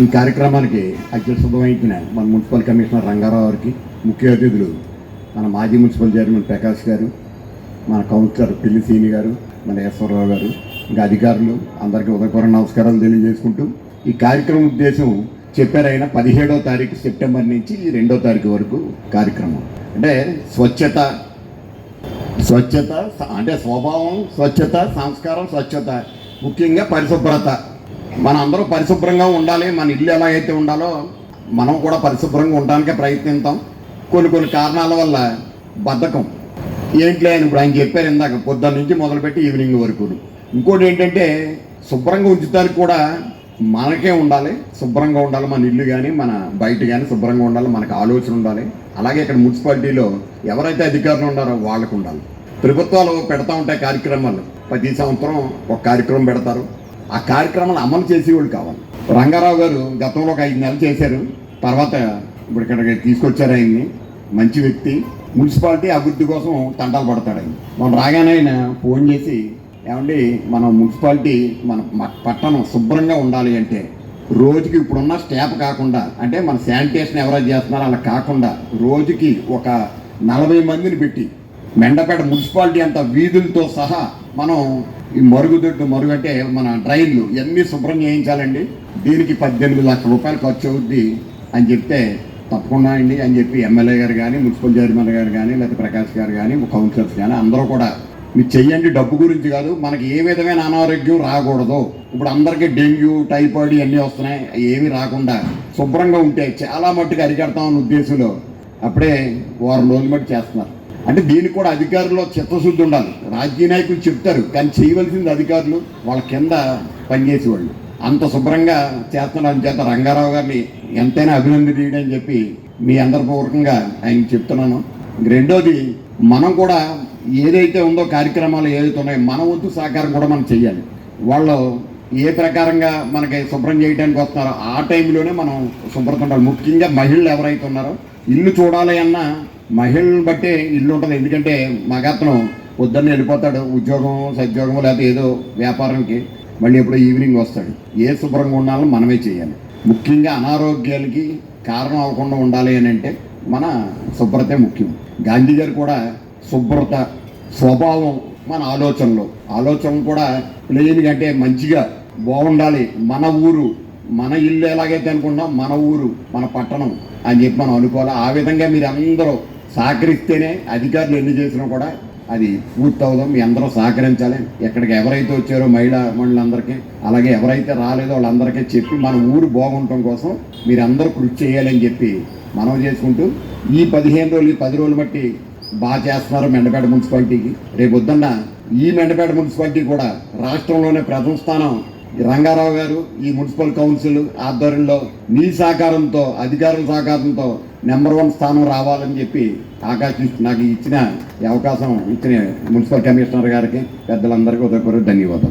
ఈ కార్యక్రమానికి అధ్యక్షత వహించిన మన మున్సిపల్ కమిషనర్ రంగారావు గారికి ముఖ్య అతిథులు మన మాజీ మున్సిపల్ చైర్మన్ ప్రకాష్ గారు మన కౌన్సిలర్ పిల్లి సీని గారు మన ఈశ్వరరావు గారు ఇంకా అధికారులు అందరికీ ఉదయపూర్వ నమస్కారాలు తెలియజేసుకుంటూ ఈ కార్యక్రమం ఉద్దేశం చెప్పారైన పదిహేడో తారీఖు సెప్టెంబర్ నుంచి రెండో తారీఖు వరకు కార్యక్రమం. అంటే స్వచ్ఛత స్వచ్ఛత అంటే స్వభావం స్వచ్ఛత సంస్కారం స్వచ్ఛత ముఖ్యంగా పరిశుభ్రత. మన అందరూ పరిశుభ్రంగా ఉండాలి. మన ఇల్లు ఎలా అయితే ఉండాలో మనం కూడా పరిశుభ్రంగా ఉండడానికే ప్రయత్నిస్తాం కొన్ని కొన్ని కారణాల వల్ల బద్ధకం. ఏంట్లే అని ఇప్పుడు ఆయన చెప్పారు ఇందాక పొద్దున్న నుంచి మొదలుపెట్టి ఈవినింగ్ వరకు ఇంకోటి ఏంటంటే శుభ్రంగా ఉంచడానికి కూడా మనకే ఉండాలి. శుభ్రంగా ఉండాలి మన ఇల్లు కానీ మన బయట కానీ శుభ్రంగా ఉండాలి. మనకు ఆలోచన ఉండాలి. అలాగే ఇక్కడ మున్సిపాలిటీలో ఎవరైతే అధికారులు ఉన్నారో వాళ్ళకు ఉండాలి. ప్రభుత్వాలు పెడతా ఉంటాయి కార్యక్రమాలు. ప్రతి సంవత్సరం ఒక కార్యక్రమం పెడతారు. ఆ కార్యక్రమాలు అమలు చేసేవాళ్ళు కావాలి. రంగారావు గారు గతంలో ఒక ఐదు నెలలు చేశారు. తర్వాత ఇప్పుడు ఇక్కడికి తీసుకొచ్చారు ఆయన్ని. మంచి వ్యక్తి. మున్సిపాలిటీ అభివృద్ధి కోసం తంటాలు పడతాడు ఆయన. మనం రాగానే ఆయన ఫోన్ చేసి ఏమండి మన మున్సిపాలిటీ మన పట్టణం శుభ్రంగా ఉండాలి అంటే రోజుకి ఇప్పుడున్న స్టాప్ కాకుండా అంటే మన శానిటేషన్ ఎవరైతే చేస్తున్నారో అలా కాకుండా రోజుకి ఒక నలభై మందిని పెట్టి మెండపేట మున్సిపాలిటీ అంత వీధులతో సహా మనం ఈ మరుగుదొడ్డు మరుగు అంటే మన డ్రైన్లు ఇవన్నీ శుభ్రం చేయించాలండి? దీనికి పద్దెనిమిది లక్షల రూపాయలు ఖర్చు అవుద్ది అని చెప్తే తప్పకుండా అండి అని చెప్పి ఎమ్మెల్యే గారు కానీ మున్సిపల్ చైర్మన్ గారు కానీ లేకపోతే ప్రకాష్ గారు కానీ కౌన్సిలర్స్ కానీ అందరూ కూడా మీరు చెయ్యండి డబ్బు గురించి కాదు మనకి ఏ విధమైన అనారోగ్యం రాకూడదు. ఇప్పుడు అందరికీ డెంగ్యూ టైఫాయిడ్ ఇవన్నీ వస్తున్నాయి ఏమీ రాకుండా శుభ్రంగా ఉంటే చాలా మట్టుకు అరికడతామన్న ఉద్దేశంలో అప్పుడే వారం రోజులు మట్టి చేస్తున్నారు. అంటే దీనికి కూడా అధికారుల్లో చిత్తశుద్ధి ఉండాలి. రాజకీయ నాయకులు చెప్తారు కానీ చేయవలసింది అధికారులు వాళ్ళ కింద పనిచేసేవాళ్ళు. అంత శుభ్రంగా చేస్తున్నారు చేత రంగారావు గారిని ఎంతైనా అభినందనీయుడు అని చెప్పి మీ అందరి పూర్వకంగా ఆయన చెప్తున్నాను. రెండోది మనం కూడా ఏదైతే ఉందో కార్యక్రమాలు ఏదైతే ఉన్నాయో మన వంతు సహకారం కూడా మనం చేయాలి వాళ్ళు ఏ ప్రకారంగా మనకి శుభ్రం చేయడానికి వస్తున్నారో ఆ టైంలోనే మనం శుభ్రత ఉండాలి. ముఖ్యంగా మహిళలు ఎవరైతే ఉన్నారో ఇల్లు చూడాలి అన్న మహిళలను బట్టే ఇల్లు ఉంటుంది. ఎందుకంటే మగతను పొద్దున్న వెళ్ళిపోతాడు ఉద్యోగం సద్యోగం లేకపోతే ఏదో వ్యాపారంకి మళ్ళీ ఎప్పుడో ఈవినింగ్ వస్తాడు. ఏ శుభ్రంగా ఉండాలో మనమే చేయాలి. ముఖ్యంగా అనారోగ్యాలకి కారణం అవ్వకుండా ఉండాలి అని అంటే మన శుభ్రతే ముఖ్యం. గాంధీ గారు కూడా శుభ్రత స్వభావం మన ఆలోచనలు. ఆలోచన కూడా లేని అంటే మంచిగా బాగుండాలి. మన ఊరు మన ఇల్లు ఎలాగైతే అనుకున్నాం మన ఊరు మన పట్టణం అని చెప్పి మనం అనుకోవాలి. ఆ విధంగా మీరు అందరూ సహకరిస్తేనే అధికారులు ఎన్ని చేసినా కూడా అది పూర్తవుదాం. మీ అందరూ సహకరించాలి. ఎక్కడికి ఎవరైతే వచ్చారో మహిళా మండలందరికీ అలాగే ఎవరైతే రాలేదో వాళ్ళందరికీ చెప్పి మన ఊరు బాగుండటం కోసం మీరందరూ కృషి చేయాలని చెప్పి మనం చేసుకుంటూ ఈ పదిహేను రోజులు పది రోజులు బట్టి బాగా చేస్తున్నారు మెండపేట మున్సిపాలిటీకి. రేపు ఈ మెండపేట మున్సిపాలిటీ కూడా రాష్ట్రంలోనే ప్రథమ స్థానం. రంగారావు గారు ఈ మున్సిపల్ కౌన్సిల్ ఆధ్వర్యంలో మీ సహకారంతో అధికారుల సహకారంతో నెంబర్ వన్ స్థానం రావాలని చెప్పి ఆకాశం నాకు ఇచ్చిన ఈ అవకాశం ఇచ్చిన మున్సిపల్ కమిషనర్ గారికి పెద్దలందరికీ ఉదయపూర్వక ధన్యవాదాలు.